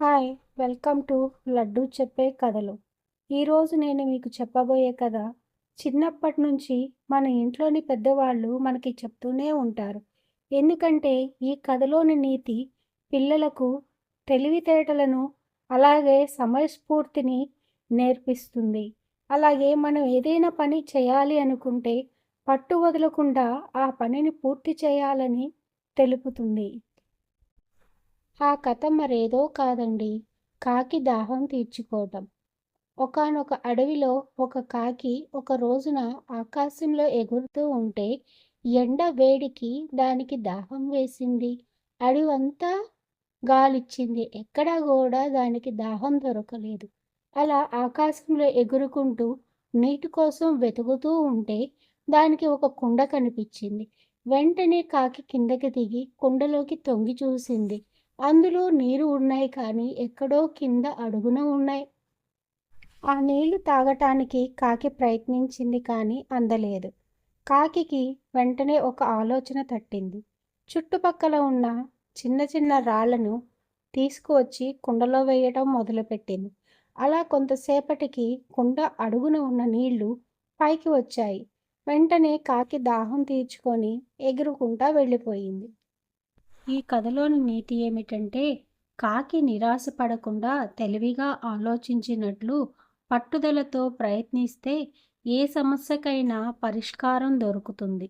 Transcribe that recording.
Hi welcome to laddu చెప్పే కథలు. ఈరోజు నేను మీకు చెప్పబోయే కథ చిన్నప్పటి నుంచి మన ఇంట్లోని పెద్దవాళ్ళు మనకి చెప్తూనే ఉంటారు. ఎందుకంటే ఈ కథలోని నీతి పిల్లలకు తెలివితేటలను అలాగే సమయస్ఫూర్తిని నేర్పిస్తుంది. అలాగే మనం ఏదైనా పని చేయాలి అనుకుంటే పట్టు వదలకుండా ఆ పనిని పూర్తి చేయాలని తెలుపుతుంది. ఆ కథ మరేదో కాదండి. కాకి దాహం తీర్చుకోవటం. ఒకానొక అడవిలో ఒక కాకి ఒక రోజున ఆకాశంలో ఎగురుతూ ఉంటే ఎండ వేడికి దానికి దాహం వేసింది. అడవంతా గాలిచ్చింది. ఎక్కడా కూడా దానికి దాహం దొరకలేదు. అలా ఆకాశంలో ఎగురుకుంటూ నీటి కోసం వెతుకుతూ ఉంటే దానికి ఒక కుండ కనిపించింది. వెంటనే కాకి కిందకి దిగి కుండలోకి తొంగి చూసింది. అందులో నీరు ఉన్నాయి కానీ ఎక్కడో కింద అడుగున ఉన్నాయి. ఆ నీళ్ళు తాగటానికి కాకి ప్రయత్నించింది కానీ అందలేదు. కాకికి వెంటనే ఒక ఆలోచన తట్టింది. చుట్టుపక్కల ఉన్న చిన్న చిన్న రాళ్ళను తీసుకువచ్చి కుండలో వేయటం మొదలుపెట్టింది. అలా కొంతసేపటికి కుండ అడుగున ఉన్న నీళ్ళు పైకి వచ్చాయి. వెంటనే కాకి దాహం తీర్చుకొని ఎగురుకుంటా వెళ్ళిపోయింది. ఈ కథలోని నీతి ఏమిటంటే కాకి నిరాశపడకుండా తెలివిగా ఆలోచించినట్లు పట్టుదలతో ప్రయత్నిస్తే ఏ సమస్యకైనా పరిష్కారం దొరుకుతుంది.